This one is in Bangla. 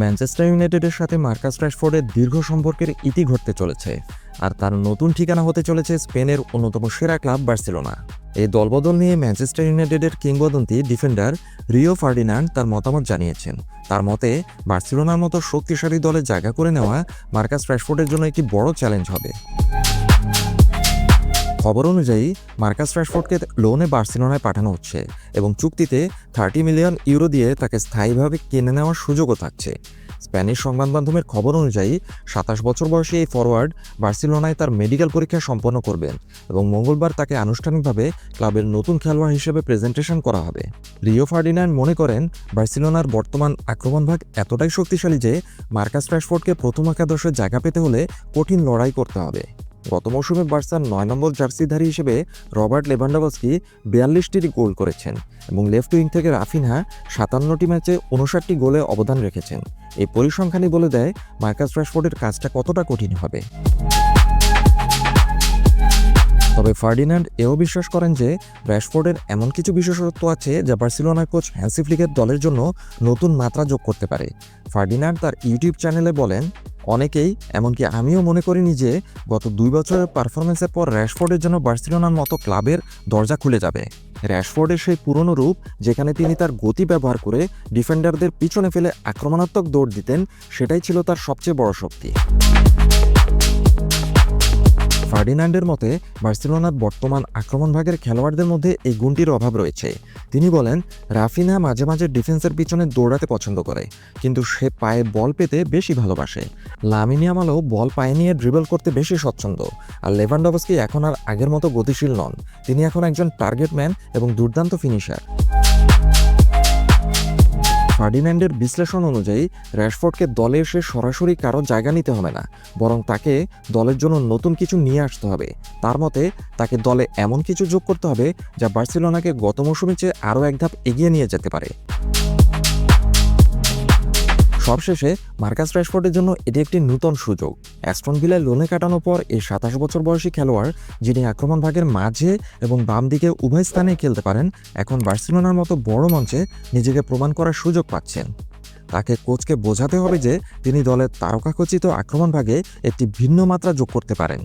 ম্যানচেস্টার ইউনাইটেডের সাথে মার্কাস রাশফোর্ডের দীর্ঘ সম্পর্কের ইতি ঘটতে চলেছে, আর তার নতুন ঠিকানা হতে চলেছে স্পেনের অন্যতম সেরা ক্লাব বার্সেলোনা। এই দলবদল নিয়ে ম্যানচেস্টার ইউনাইটেডের কিংবদন্তি ডিফেন্ডার রিও ফার্ডিনান্ড তার মতামত জানিয়েছেন। তার মতে, বার্সেলোনার মতো শক্তিশালী দলে জায়গা করে নেওয়া মার্কাস রাশফোর্ডের জন্য একটি বড় চ্যালেঞ্জ হবে। খবর অনুযায়ী, মার্কাস রাশফোর্ডকে লোনে বার্সেলোনায় পাঠানো হচ্ছে এবং চুক্তিতে থার্টি মিলিয়ন ইউরো দিয়ে তাকে স্থায়ীভাবে কিনে নেওয়ার সুযোগও থাকছে। স্প্যানিশ সংবাদ মাধ্যমের খবর অনুযায়ী, সাতাশ বছর বয়সী এই ফরওয়ার্ড বার্সেলোনায় তার মেডিকেল পরীক্ষা সম্পন্ন করবেন এবং মঙ্গলবার তাকে আনুষ্ঠানিকভাবে ক্লাবের নতুন খেলোয়াড় হিসেবে প্রেজেন্টেশন করা হবে। রিও ফার্ডিনান্ড মনে করেন, বার্সেলোনার বর্তমান আক্রমণভাগ এতটাই শক্তিশালী যে, মার্কাস রাশফোর্ডকে প্রথম একাদশে জায়গা পেতে হলে কঠিন লড়াই করতে হবে। গত মৌসুমে বার্সার নয় নম্বর জার্সিধারী হিসেবে রবার্ট লেভান্ডাবস্কি বিয়াল্লিশটি গোল করেছেন এবং লেফট উইং থেকে রাফিনহা সাতান্নটি ম্যাচে উনষাটটি গোলে অবদান রেখেছেন। এই পরিসংখ্যানই বলে দেয় মার্কাস রাশফোর্ডের কাজটা কতটা কঠিন হবে। তবে ফার্ডিনান্ড এও বিশ্বাস করেন যে র্যাশফোর্ডের এমন কিছু বিশেষত্ব আছে যা বার্সেলোনার কোচ হ্যান্সি ফ্লিকের দলের জন্য নতুন মাত্রা যোগ করতে পারে। ফার্ডিনান্ড তার ইউটিউব চ্যানেলে বলেন অনেকেই, এমনকি আমিও মনে করিনি যে গত দুই বছরের পারফরমেন্সের পর র্যাশফোর্ডের জন্য বার্সিলোনার মতো ক্লাবের দরজা খুলে যাবে। র্যাশফোর্ডের সেই পুরনো রূপ, যেখানে তিনি তার গতি ব্যবহার করে ডিফেন্ডারদের পিছনে ফেলে আক্রমণাত্মক দৌড় দিতেন, সেটাই ছিল তার সবচেয়ে বড় শক্তি। ফার্ডিনান্ডের মতে, বার্সেলোনার বর্তমান আক্রমণভাগের খেলোয়াড়দের মধ্যে এই গুণটির অভাব রয়েছে। তিনি বলেন, রাফিনা মাঝে মাঝে ডিফেন্সের পিছনে দৌড়াতে পছন্দ করে, কিন্তু সে পায়ে বল পেতে বেশি ভালোবাসে। লামিনিয়ামালও বল পায়ে নিয়ে ড্রিবল করতে বেশি স্বচ্ছন্দ, আর লেভানডবস্কি এখন আর আগের মতো গতিশীল নন। তিনি এখন একজন টার্গেট ম্যান এবং দুর্দান্ত ফিনিশার। ফার্ডিন্যান্ডের বিশ্লেষণ অনুযায়ী, র্যাশফোর্ডকে দলে এসে সরাসরি কারও জায়গা নিতে হবে না, বরং তাকে দলের জন্য নতুন কিছু নিয়ে আসতে হবে। তার মতে, তাকে দলে এমন কিছু যোগ করতে হবে যা বার্সেলোনাকে গত মৌসুমের চেয়ে আরও এক ধাপ এগিয়ে নিয়ে যেতে পারে। সবশেষে মার্কাস র্যাশফোর্ডের জন্য এটি একটি নূতন সুযোগ। অ্যাস্টন ভিলায় লোনে কাটানোর পর এই সাতাশ বছর বয়সী খেলোয়াড়, যিনি আক্রমণ ভাগের মাঝে এবং বাম দিকে উভয় স্থানে খেলতে পারেন, এখন বার্সেলোনার মতো বড় মঞ্চে নিজেকে প্রমাণ করার সুযোগ পাচ্ছেন। তাকে কোচকে বোঝাতে হবে যে তিনি দলের তারকাখচিত আক্রমণ ভাগে একটি ভিন্ন মাত্রা যোগ করতে পারেন।